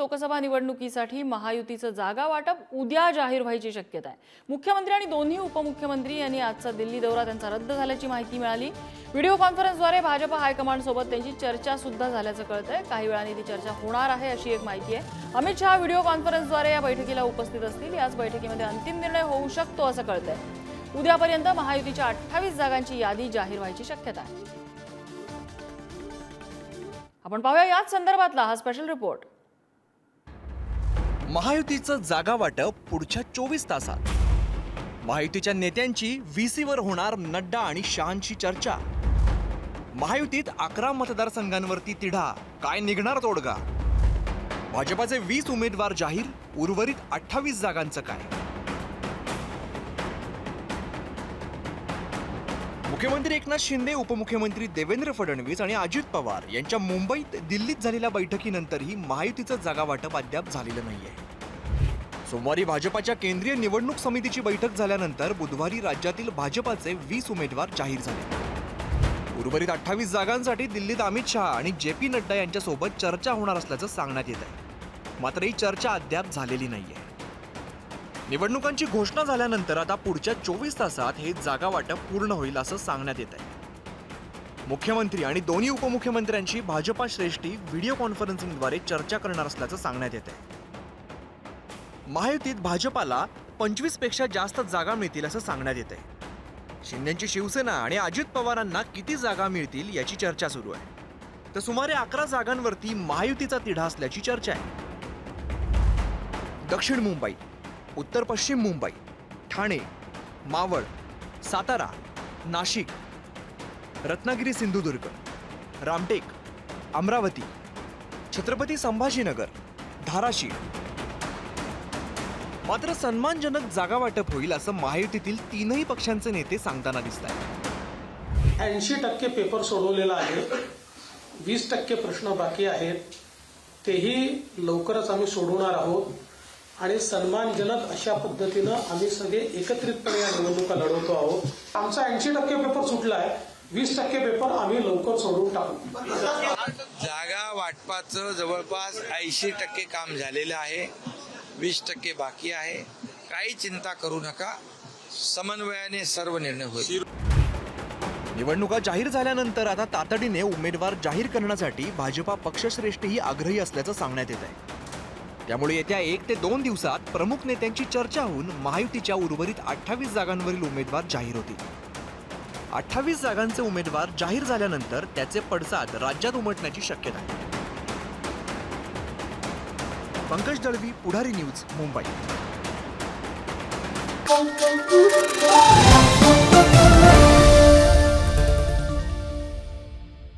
लोकसभा निवडणुकीसाठी महायुतीचं जागा वाटप उद्या जाहीर व्हायची शक्यता आहे. मुख्यमंत्री आणि दोन्ही उपमुख्यमंत्री यांनी आजचा दिल्ली दौरा त्यांचा रद्द झाल्याची माहिती मिळाली. व्हिडिओ कॉन्फरन्सद्वारे भाजप हायकमांडसोबत त्यांची चर्चा सुद्धा झाल्याचं आहे काही वेळाने ती चर्चा होणार आहे अशी एक माहिती आहे. अमित शहा व्हिडिओ कॉन्फरन्सद्वारे या बैठकीला उपस्थित असतील. याच बैठकीमध्ये अंतिम निर्णय होऊ शकतो असं कळतंय. उद्यापर्यंत महायुतीच्या अठ्ठावीस जागांची यादी जाहीर व्हायची शक्यता आहे. आपण पाहूया याच संदर्भातला हा स्पेशल रिपोर्ट महायुतीचं जागा वाटप पुढच्या चोवीस तासात. महायुतीच्या नेत्यांची व्हीसीवर होणार नड्डा आणि शहांची चर्चा. महायुतीत अकरा मतदारसंघांवरती तिढा. काय निघणार तोडगा? भाजपाचे वीस उमेदवार जाहीर उर्वरित अठ्ठावीस जागांचं काय? मुख्यमंत्री एकनाथ शिंदे उपमुख्यमंत्री देवेंद्र फडणवीस आणि अजित पवार यांच्या मुंबईत दिल्लीत झालेल्या बैठकीनंतरही महायुतीचं जागा वाटप अद्याप झालेलं नाहीये. सोमवारी भाजपाच्या केंद्रीय निवडणूक समितीची बैठक झाल्यानंतर बुधवारी राज्यातील भाजपाचे वीस उमेदवार जाहीर झाले. उर्वरित अठ्ठावीस जागांसाठी दिल्लीत अमित शहा आणि जे पी नड्डा यांच्यासोबत चर्चा होणार असल्याचं सांगण्यात येत आहे मात्र ही चर्चा अद्याप झालेली नाहीये. निवडणुकांची घोषणा झाल्यानंतर आता पुढच्या चोवीस तासात हे जागा वाटप पूर्ण होईल असं सांगण्यात येत आहे मुख्यमंत्री आणि दोन्ही उपमुख्यमंत्र्यांची भाजपा श्रेष्ठी व्हिडिओ कॉन्फरन्सिंगद्वारे चर्चा करणार असल्याचं सांगण्यात येत आहे महायुतीत भाजपाला पंचवीसपेक्षा जास्त जागा मिळतील असं सांगण्यात येत आहे शिंदेची शिवसेना आणि अजित पवारांना किती जागा मिळतील याची चर्चा सुरू आहे. तर सुमारे अकरा जागांवरती महायुतीचा तिढा असल्याची चर्चा आहे. दक्षिण मुंबई उत्तर पश्चिम मुंबई ठाणे मावळ सातारा नाशिक रत्नागिरी सिंधुदुर्ग रामटेक अमरावती छत्रपती संभाजीनगर धाराशिव मात्र सन्मानजनक जागा वाटप होईल असं महायुतीतील तीनही पक्षांचे नेते सांगताना दिसत आहेत ऐंशी टक्के पेपर सोडवलेला आहे. वीस टक्के प्रश्न बाकी आहेत. तेही लवकरच आम्ही सोडवणार आहोत. आणि सन्मानजनक अशा पद्धतीनं आम्ही सगळे एकत्रितपणे या निवडणुका लढवतो आहोत. आमचा ऐंशी टक्के पेपर सुटला आहे वीस टक्के पेपर आम्ही लवकर सोडवून टाकू. जागा वाटपाचं जवळपास ऐंशी टक्के काम झालेलं आहे. वीस टक्के बाकी आहे. काही चिंता करू नका. समन्वयाने सर्व निर्णय होईल. निवडणुका जाहीर झाल्यानंतर आता तातडीने उमेदवार जाहीर करण्यासाठी भाजपा पक्षश्रेष्ठही आग्रही असल्याचं सांगण्यात येत आहे त्यामुळे येत्या एक ते दोन दिवसात प्रमुख नेत्यांची चर्चा होऊन महायुतीच्या उर्वरित अठ्ठावीस जागांवरील उमेदवार जाहीर होतील. अठ्ठावीस जागांचे उमेदवार जाहीर झाल्यानंतर त्याचे पडसाद राज्यात उमटण्याची शक्यता आहे. पंकज दळवी पुढारी न्यूज मुंबई.